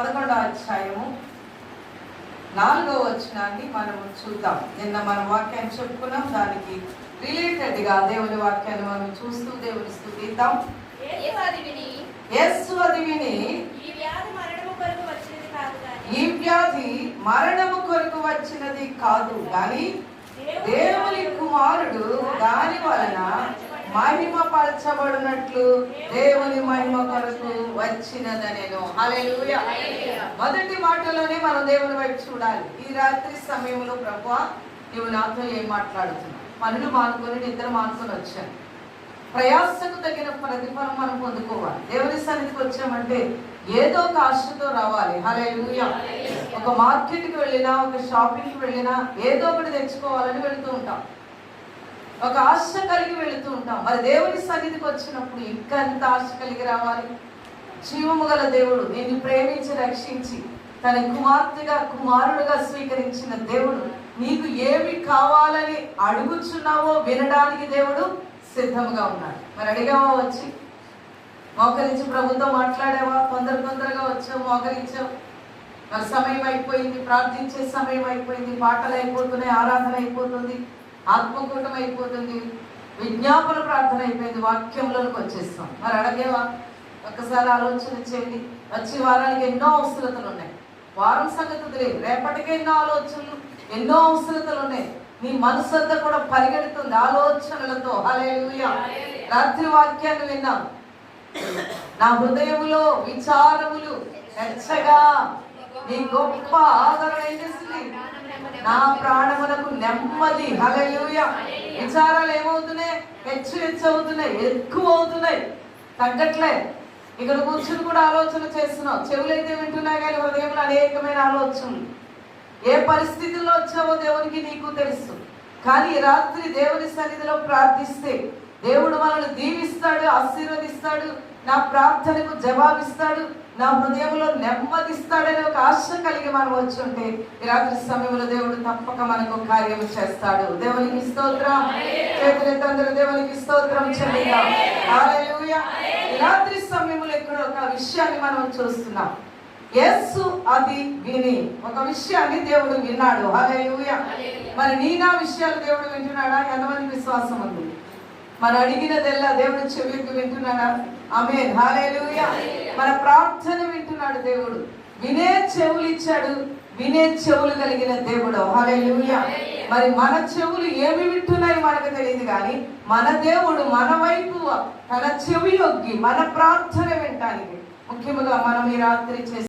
పదకొండవ అధ్యాయము నాలుగవ వచనాన్ని మనము చూద్దాం. నిన్న మనం వాక్యాన్ని చెప్పుకున్నాం. దానికి రిలేటెడ్గా దేవుని వాక్యాన్ని మనం చూస్తూ దేవుని స్థుతిద్దాం. యేసు అది విని ఈ వ్యాధి మరణము కొరకు వచ్చినది కాదు కానీ దేవుని కుమారుడు దాని వలన మహిమ పరచబడినట్లు దేవుని మహిమ కొరకు వచ్చినదనేను. హల్లెలూయా. మొదటి మాటలోనే మనం దేవుని వైపు చూడాలి. ఈ రాత్రి సమయంలో ప్రభు నువ్వు నాతో ఏం మాట్లాడుతున్నావు? పనులు మానుకొని నిద్ర మానుకొని వచ్చాను. ప్రయాసకు తగిన ప్రతిఫలం మనం పొందుకోవాలి. దేవుని సన్నిధికి వచ్చామంటే ఏదో ఒక ఆశతో రావాలి. హలే ఒక మార్కెట్కి వెళ్ళినా ఒక షాపింగ్కి వెళ్ళినా ఏదో ఒకటి తెచ్చుకోవాలని వెళుతూ ఉంటాం. ఒక ఆశ కలిగి వెళుతూ ఉంటాం. మరి దేవుని సన్నిధికి వచ్చినప్పుడు ఇంకా ఎంత ఆశ కలిగి రావాలి? జీవము గల దేవుడు నిన్ను ప్రేమించి రక్షించి తన కుమార్తెగా కుమారుడుగా స్వీకరించిన దేవుడు నీకు ఏమి కావాలని అడుగుచున్నావో వినడానికి దేవుడు సిద్ధంగా ఉన్నాడు. మరి అడిగావా వచ్చి? మోకరించి ప్రభుతో మాట్లాడావా? కొందరు తొందరగా వచ్చావు మోకరించావు. మరి సమయం అయిపోయింది ప్రార్థించే సమయం అయిపోయింది పాటలు అయిపోతున్నాయి ఆరాధన అయిపోతుంది ఆత్మకూటం అయిపోతుంది విజ్ఞాపన ప్రార్థన అయిపోయింది వాక్యంలోకి వచ్చేస్తాం. మరి అడగేవా? ఒక్కసారి ఆలోచన చేయండి. వచ్చే వారానికి ఎన్నో అవసరతలు ఉన్నాయి. వారం సంగతి లేదు రేపటికి ఎన్నో ఆలోచనలు ఎన్నో అవసరతలు ఉన్నాయి. నీ మనసు అంతా కూడా పరిగెడుతుంది. ఆలోచనలతో. హల్లెలూయా. రాత్రి వాక్యాన్ని విన్నాం. నా హృదయములో విచారములు హెచ్చగా నీ గొప్ప ఆదరణ ఏం చేస్తుంది నా ప్రాణములకు నెమ్మది. హల్లెలూయా. విచారాలు ఏమవుతున్నాయి? హెచ్చు హెచ్చు అవుతున్నాయి. ఎక్కువ అవుతున్నాయి. తగ్గట్లే. ఇక్కడ కూర్చుని కూడా ఆలోచన చేస్తున్నావు చెవులైతే వింటున్నాయి కానీ హృదయంలో అనేకమైన ఆలోచనలు. ఏ పరిస్థితుల్లో వచ్చావో దేవునికి నీకు తెలుసు. కానీ రాత్రి దేవుని సన్నిధిలో ప్రార్థిస్తే దేవుడు మనల్ని దీవిస్తాడు ఆశీర్వదిస్తాడు నా ప్రార్థనకు జవాబిస్తాడు నా హృదయంలో నెమ్మదిస్తాడనే ఒక ఆశ కలిగి మనం వచ్చి ఉంటే ఈ రాత్రి సమయంలో దేవుడు తప్పక మనకు కార్యం చేస్తాడు. దేవునికి స్తోత్రం. చేతులెత్తందరూ దేవునికి స్తోత్రం ఈ రాత్రి ఇక్కడ ఒక విషయాన్ని మనం చూస్తున్నాం. యేసు అది విని ఒక విషయాన్ని దేవుడు విన్నాడు. హల్లెలూయా. మరి నీ నా విషయాలు దేవుడు వింటున్నాడా? ఎంతమంది విశ్వాసం ఉంది? మన అడిగినదెల్లా దేవుడు చెవికి వింటున్నాడా? ఆమె హాలేలుయా మన ప్రార్థన వింటున్నాడు దేవుడు. వినే చెవులు ఇచ్చాడు. వినే చెవులు కలిగిన దేవుడు. హాలేలుయా మరి మన చెవులు ఏమి వింటున్నాయి మనకు తెలియదు కానీ మన దేవుడు మన వైపు తన చెవి యొగ్గి మన ప్రార్థన వినటానికి. ముఖ్యముగా మనం ఈ రాత్రి చేసి